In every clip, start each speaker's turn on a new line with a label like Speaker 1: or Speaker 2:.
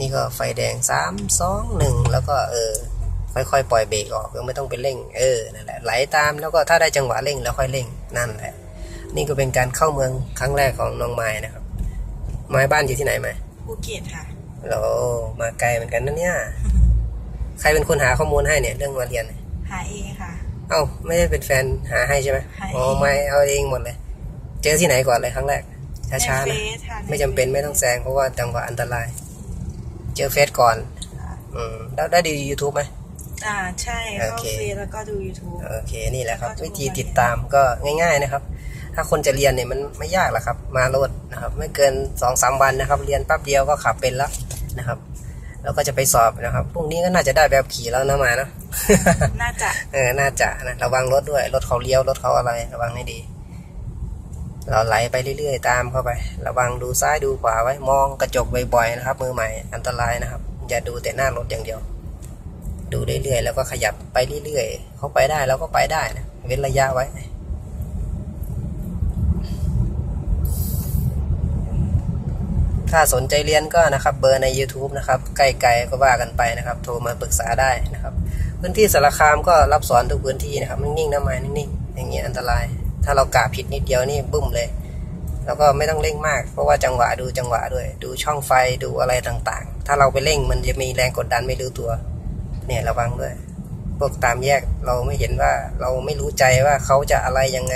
Speaker 1: นี่ก็ไฟแดงสามสองหนึ่งแล้วก็เออค่อยๆปล่อยเบรกออกยังไม่ต้องไปเร่งเออนั่นแหละไหลตามแล้วก็ถ้าได้จังหวะเร่งแล้วค่อยเร่งนั่นแหละ นี่ก็เป็นการเข้าเมืองครั้งแรกของน้องไม้นะครับ ไม้บ้านอยู่ที่ไหนไหม
Speaker 2: ภูเก็ตค่ะ
Speaker 1: เรามาไกลเหมือนกันนะเนี่ยใครเป็นคนหาข้อมูลให้เนี่ย เรื่องมาเรียนเนี่ย
Speaker 2: หาเองค่ะ
Speaker 1: เอ้าไม่ได้เป็นแฟนหาให้ใช่ไหม
Speaker 2: หาเอง
Speaker 1: อ๋อไม่เอาเองหมดเลย เจอที่ไหนก่อนเลยครั้งแรกช้าๆ
Speaker 2: ใน
Speaker 1: นะ
Speaker 2: เฟซค่ะ
Speaker 1: ไม่จำเป็นไม่ต้องแซงเพราะว่าจังหวะอันตราย เจอเฟซก่อน อืมแล้วได้ดู YouTube ไหม
Speaker 2: อ่าใช่
Speaker 1: โอ
Speaker 2: เข้า
Speaker 1: เค
Speaker 2: เฟซแล้วก็ดู YouTube
Speaker 1: โอเคนี่แหละครับ
Speaker 2: แล้วก็
Speaker 1: วิธี
Speaker 2: ดูมา
Speaker 1: ติดตามก็ง่าย ๆนะครับ ถ้าคนจะเรียนเนี่ยมันไม่ยากหรอกครับ มาโหลดนะครับ ไม่เกินสองสามวันนะครับ เรียนแป๊บเดียวก็ขับเป็นแล้วนะครับแล้วก็จะไปสอบนะครับ พรุ่งนี้ก็น่าจะได้แบบขี่แล้วนะมาเนาะ
Speaker 2: น่าจะ
Speaker 1: เออ น่าจะนะ ระวังรถด้วย รถเขาเลี้ยว รถเขาอะไร ระวังให้ดี เราไหลไปเรื่อยๆ ตามเข้าไป ระวังดูซ้ายดูขวาไว้มองกระจกบ่อยๆนะครับ มือใหม่อันตรายนะครับ อย่าดูแต่หน้ารถอย่างเดียว ดูเรื่อยๆแล้วก็ขยับไปเรื่อยๆเขาไปได้เราก็ไปได้นะเว้นระยะไว้ถ้าสนใจเรียนก็นะครับเบอร์ใน YouTube นะครับใกล้ๆก็ว่ากันไปนะครับ โทรมาปรึกษาได้นะครับ พื้นที่สารคามก็รับสอนทุกพื้นที่นะครับ นิ่งๆนะไม้นิ่งๆอย่างเงี้ยอันตราย ถ้าเรากะผิดนิดเดียวนี่บุ้มเลย แล้วก็ไม่ต้องเร่งมาก เพราะว่าจังหวะดูจังหวะด้วย ดูช่องไฟดูอะไรต่างๆ ถ้าเราไปเร่งมันจะมีแรงกดดันไม่รู้ตัว เนี่ยระวังด้วย พวกตามแยกเราไม่เห็นว่าเราไม่รู้ใจว่าเขาจะอะไรยังไง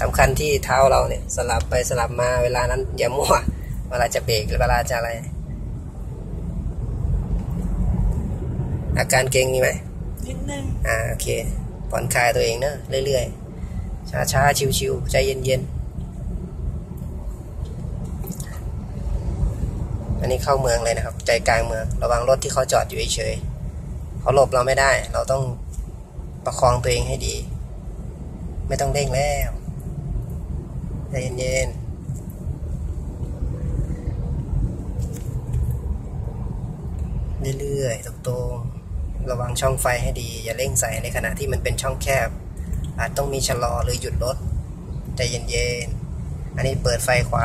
Speaker 1: สำคัญที่เท้าเราเนี่ยสลับไปสลับมาเวลานั้นอย่ามั่ว เวลาจะเบรกหรือเวลาจะอะไร อาการเกร็งมีไหม
Speaker 2: นิดนึง
Speaker 1: อ่าโอเคผ่อนคลายตัวเองเนอะเรื่อยๆ ช้าๆ ชิวๆ ใจเย็นๆ อันนี้เข้าเมืองเลยนะครับ ใจกลางเมือง ระวังรถที่เขาจอดอยู่เฉยๆเขาหลบเราไม่ได้ เราต้องประคองตัวเองให้ดี ไม่ต้องเร่งแล้ว ใจเย็นๆเรื่อยๆ ตรงๆ ระวังช่องไฟให้ดี อย่าเร่งใส่ในขณะที่มันเป็นช่องแคบ อาจต้องมีชะลอหรือหยุดรถใจเย็นๆ อันนี้เปิดไฟขวา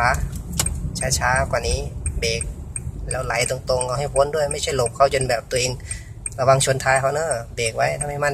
Speaker 1: ช้าๆ กว่านี้เบรกแล้วไหลตรงๆ เอาให้พ้นด้วยไม่ใช่หลบเขาจนแบบตัวเอง ระวังชนท้ายเขาเนอะเบรกไว้ถ้าไม่มั่น